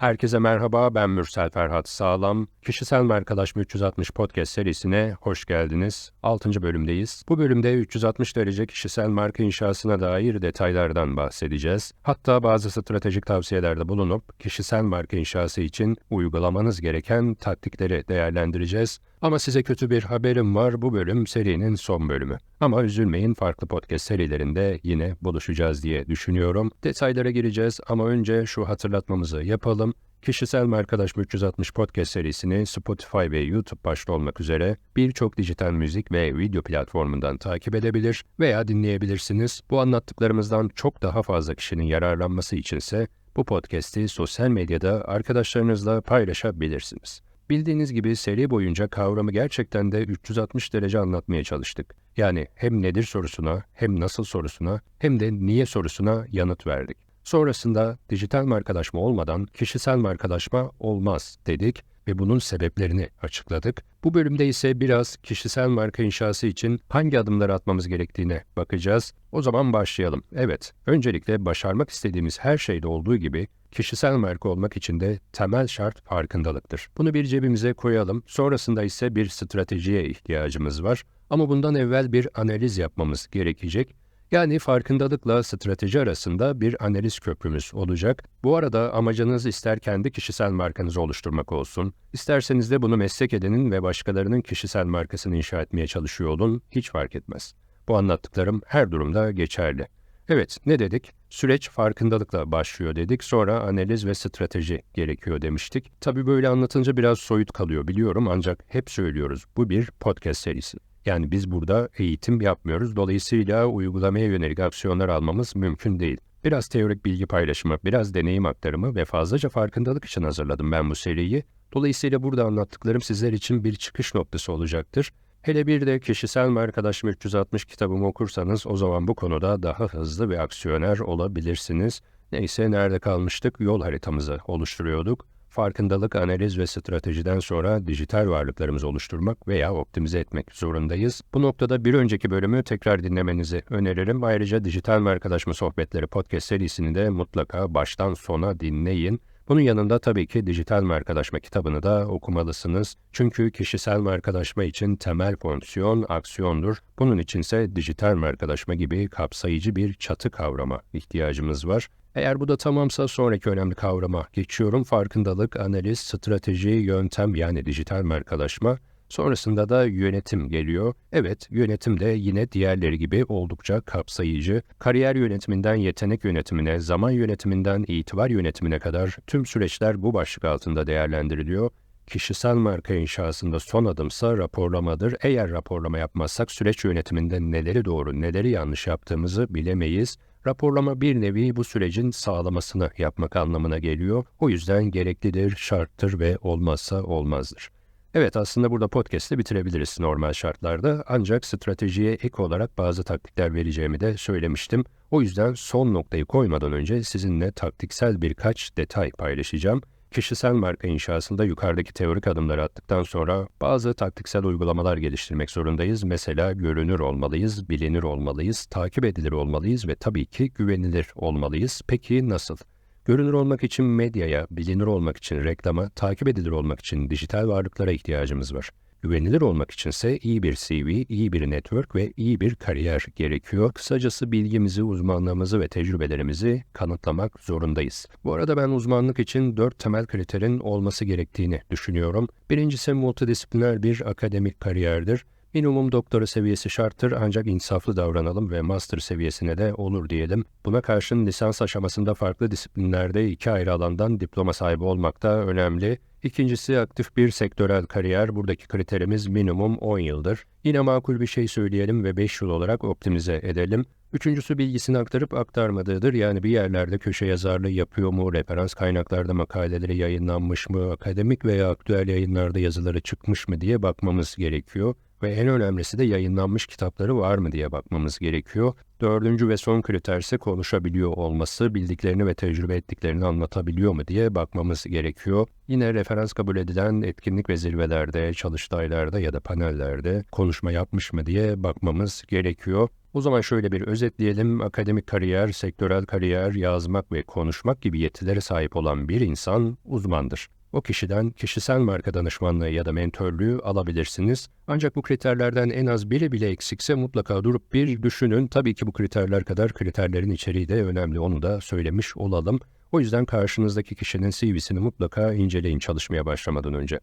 Herkese merhaba, ben Mürsel Ferhat Sağlam. Kişisel Markalaşma 360 Podcast serisine hoş geldiniz. 6. bölümdeyiz. Bu bölümde 360 derece kişisel marka inşasına dair detaylardan bahsedeceğiz. Hatta bazı stratejik tavsiyelerde bulunup kişisel marka inşası için uygulamanız gereken taktikleri değerlendireceğiz. Ama size kötü bir haberim var. Bu bölüm serinin son bölümü. Ama üzülmeyin farklı podcast serilerinde yine buluşacağız diye düşünüyorum. Detaylara gireceğiz ama önce şu hatırlatmamızı yapalım. Kişisel Markalaşma 360 podcast serisini Spotify ve YouTube başta olmak üzere birçok dijital müzik ve video platformundan takip edebilir veya dinleyebilirsiniz. Bu anlattıklarımızdan çok daha fazla kişinin yararlanması içinse bu podcast'i sosyal medyada arkadaşlarınızla paylaşabilirsiniz. Bildiğiniz gibi seri boyunca kavramı gerçekten de 360 derece anlatmaya çalıştık. Yani hem nedir sorusuna, hem nasıl sorusuna, hem de niye sorusuna yanıt verdik. Sonrasında dijital markalaşma olmadan kişisel markalaşma olmaz dedik ve bunun sebeplerini açıkladık. Bu bölümde ise biraz kişisel marka inşası için hangi adımları atmamız gerektiğine bakacağız. O zaman başlayalım. Evet, öncelikle başarmak istediğimiz her şeyde olduğu gibi kişisel marka olmak için de temel şart farkındalıktır. Bunu bir cebimize koyalım. Sonrasında ise bir stratejiye ihtiyacımız var. Ama bundan evvel bir analiz yapmamız gerekecek. Yani farkındalıkla strateji arasında bir analiz köprümüz olacak. Bu arada amacınız ister kendi kişisel markanızı oluşturmak olsun, isterseniz de bunu meslek edinin ve başkalarının kişisel markasını inşa etmeye çalışıyor olun, hiç fark etmez. Bu anlattıklarım her durumda geçerli. Evet, ne dedik? Süreç farkındalıkla başlıyor dedik, sonra analiz ve strateji gerekiyor demiştik. Tabii böyle anlatınca biraz soyut kalıyor biliyorum ancak hep söylüyoruz. Bu bir podcast serisi. Yani biz burada eğitim yapmıyoruz. Dolayısıyla uygulamaya yönelik aksiyonlar almamız mümkün değil. Biraz teorik bilgi paylaşımı, biraz deneyim aktarımı ve fazlaca farkındalık için hazırladım ben bu seriyi. Dolayısıyla burada anlattıklarım sizler için bir çıkış noktası olacaktır. Hele bir de kişisel markalaşma 360 kitabımı okursanız o zaman bu konuda daha hızlı ve aksiyoner olabilirsiniz. Neyse nerede kalmıştık? Yol haritamızı oluşturuyorduk farkındalık, analiz ve stratejiden sonra dijital varlıklarımızı oluşturmak veya optimize etmek zorundayız. Bu noktada bir önceki bölümü tekrar dinlemenizi öneririm. Ayrıca Dijital Markalaşma Sohbetleri podcast serisini de mutlaka baştan sona dinleyin. Bunun yanında tabii ki dijital markalaşma kitabını da okumalısınız. Çünkü kişisel markalaşma için temel fonksiyon aksiyondur. Bunun içinse dijital markalaşma gibi kapsayıcı bir çatı kavrama ihtiyacımız var. Eğer bu da tamamsa sonraki önemli kavrama geçiyorum. Farkındalık, analiz, strateji, yöntem yani dijital markalaşma. Sonrasında da yönetim geliyor. Evet, yönetim de yine diğerleri gibi oldukça kapsayıcı. Kariyer yönetiminden yetenek yönetimine, zaman yönetiminden itibar yönetimine kadar tüm süreçler bu başlık altında değerlendiriliyor. Kişisel marka inşasında son adımsa raporlamadır. Eğer raporlama yapmazsak süreç yönetiminde neleri doğru, neleri yanlış yaptığımızı bilemeyiz. Raporlama bir nevi bu sürecin sağlamasını yapmak anlamına geliyor. O yüzden gereklidir, şarttır ve olmazsa olmazdır. Evet aslında burada podcast'i bitirebiliriz normal şartlarda ancak stratejiye ek olarak bazı taktikler vereceğimi de söylemiştim. O yüzden son noktayı koymadan önce sizinle taktiksel birkaç detay paylaşacağım. Kişisel marka inşasında yukarıdaki teorik adımları attıktan sonra bazı taktiksel uygulamalar geliştirmek zorundayız. Mesela görünür olmalıyız, bilinir olmalıyız, takip edilir olmalıyız ve tabii ki güvenilir olmalıyız. Peki nasıl? Görünür olmak için medyaya, bilinir olmak için reklama, takip edilir olmak için dijital varlıklara ihtiyacımız var. Güvenilir olmak içinse iyi bir CV, iyi bir network ve iyi bir kariyer gerekiyor. Kısacası bilgimizi, uzmanlığımızı ve tecrübelerimizi kanıtlamak zorundayız. Bu arada ben uzmanlık için dört temel kriterin olması gerektiğini düşünüyorum. Birincisi multidisipliner bir akademik kariyerdir. Minimum doktora seviyesi şarttır ancak insaflı davranalım ve master seviyesine de olur diyelim. Buna karşın lisans aşamasında farklı disiplinlerde iki ayrı alandan diploma sahibi olmak da önemli. İkincisi aktif bir sektörel kariyer. Buradaki kriterimiz minimum 10 yıldır. Yine makul bir şey söyleyelim ve 5 yıl olarak optimize edelim. Üçüncüsü bilgisini aktarıp aktarmadığıdır. Yani bir yerlerde köşe yazarlığı yapıyor mu, referans kaynaklarda makaleleri yayınlanmış mı, akademik veya aktüel yayınlarda yazıları çıkmış mı diye bakmamız gerekiyor ve en önemlisi de yayınlanmış kitapları var mı diye bakmamız gerekiyor. Dördüncü ve son kriter ise konuşabiliyor olması, bildiklerini ve tecrübe ettiklerini anlatabiliyor mu diye bakmamız gerekiyor. Yine referans kabul edilen etkinlik ve zirvelerde, çalıştaylarda ya da panellerde konuşma yapmış mı diye bakmamız gerekiyor. O zaman şöyle bir özetleyelim. Akademik kariyer, sektörel kariyer, yazmak ve konuşmak gibi yetilere sahip olan bir insan uzmandır. O kişiden kişisel marka danışmanlığı ya da mentörlüğü alabilirsiniz. Ancak bu kriterlerden en az biri bile eksikse mutlaka durup bir düşünün. Tabii ki bu kriterler kadar kriterlerin içeriği de önemli. Onu da söylemiş olalım. O yüzden karşınızdaki kişinin CV'sini mutlaka inceleyin çalışmaya başlamadan önce.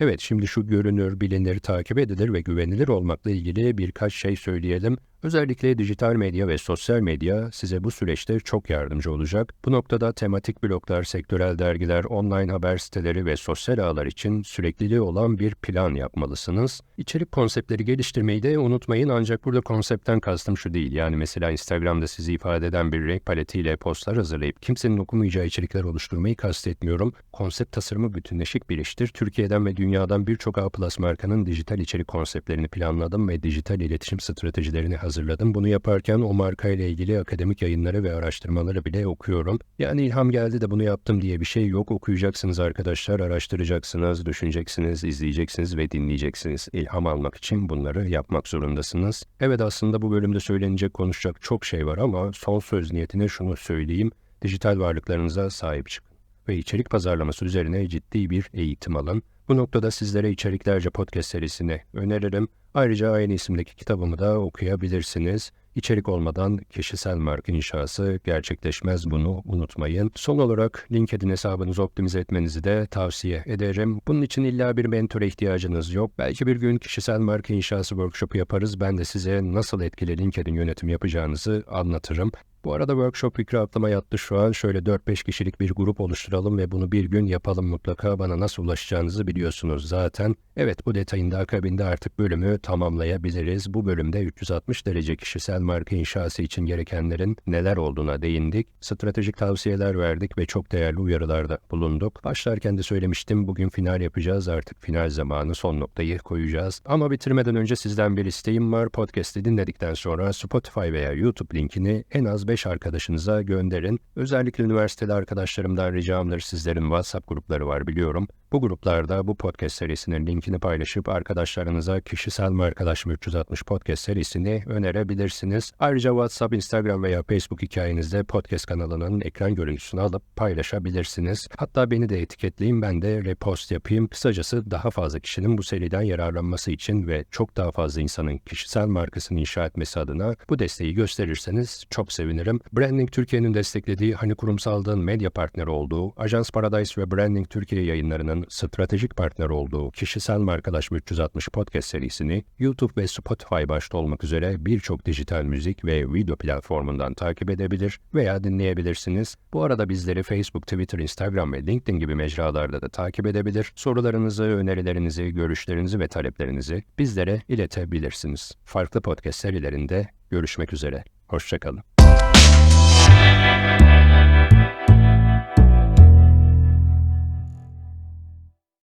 Evet şimdi şu görünür, bilinir, takip edilir ve güvenilir olmakla ilgili birkaç şey söyleyelim. Özellikle dijital medya ve sosyal medya size bu süreçte çok yardımcı olacak. Bu noktada tematik bloglar, sektörel dergiler, online haber siteleri ve sosyal ağlar için sürekliliği olan bir plan yapmalısınız. İçerik konseptleri geliştirmeyi de unutmayın ancak burada konseptten kastım şu değil. Yani mesela Instagram'da sizi ifade eden bir renk paletiyle postlar hazırlayıp kimsenin okumayacağı içerikler oluşturmayı kastetmiyorum. Konsept tasarımı bütünleşik bir iştir. Türkiye'den ve dünyadan birçok A markanın dijital içerik konseptlerini planladım ve dijital iletişim stratejilerini hazırladım hazırladım. Bunu yaparken o marka ile ilgili akademik yayınları ve araştırmaları bile okuyorum. Yani ilham geldi de bunu yaptım diye bir şey yok. Okuyacaksınız arkadaşlar, araştıracaksınız, düşüneceksiniz, izleyeceksiniz ve dinleyeceksiniz. İlham almak için bunları yapmak zorundasınız. Evet aslında bu bölümde söylenecek, konuşacak çok şey var ama son söz niyetine şunu söyleyeyim. Dijital varlıklarınıza sahip çıkın ve içerik pazarlaması üzerine ciddi bir eğitim alın. Bu noktada sizlere içeriklerce podcast serisini öneririm. Ayrıca aynı isimdeki kitabımı da okuyabilirsiniz. İçerik olmadan kişisel marka inşası gerçekleşmez bunu unutmayın. Son olarak LinkedIn hesabınızı optimize etmenizi de tavsiye ederim. Bunun için illa bir mentora ihtiyacınız yok. Belki bir gün kişisel marka inşası workshopu yaparız. Ben de size nasıl etkili LinkedIn yönetim yapacağınızı anlatırım. Bu arada workshop fikri aklıma yattı şu an. Şöyle 4-5 kişilik bir grup oluşturalım ve bunu bir gün yapalım mutlaka. Bana nasıl ulaşacağınızı biliyorsunuz zaten. Evet bu detayın da akabinde artık bölümü tamamlayabiliriz. Bu bölümde 360 derece kişisel marka inşası için gerekenlerin neler olduğuna değindik. Stratejik tavsiyeler verdik ve çok değerli uyarılarda bulunduk. Başlarken de söylemiştim bugün final yapacağız. Artık final zamanı son noktayı koyacağız. Ama bitirmeden önce sizden bir isteğim var. Podcast'i dinledikten sonra Spotify veya YouTube linkini en az 5 arkadaşınıza gönderin. Özellikle üniversiteli arkadaşlarımdan ricamdır sizlerin WhatsApp grupları var biliyorum. Bu gruplarda bu podcast serisinin linkini paylaşıp arkadaşlarınıza kişisel mi arkadaşım 360 podcast serisini önerebilirsiniz. Ayrıca WhatsApp, Instagram veya Facebook hikayenizde podcast kanalının ekran görüntüsünü alıp paylaşabilirsiniz. Hatta beni de etiketleyin ben de repost yapayım. Kısacası daha fazla kişinin bu seriden yararlanması için ve çok daha fazla insanın kişisel markasını inşa etmesi adına bu desteği gösterirseniz çok sevinirim. Branding Türkiye'nin desteklediği hani kurumsallığın medya partneri olduğu Ajans Paradise ve Branding Türkiye yayınlarının stratejik partner olduğu Kişisel Markalaşma 360 podcast serisini YouTube ve Spotify başta olmak üzere birçok dijital müzik ve video platformundan takip edebilir veya dinleyebilirsiniz. Bu arada bizleri Facebook, Twitter, Instagram ve LinkedIn gibi mecralarda da takip edebilir. Sorularınızı, önerilerinizi, görüşlerinizi ve taleplerinizi bizlere iletebilirsiniz. Farklı podcast serilerinde görüşmek üzere. Hoşçakalın.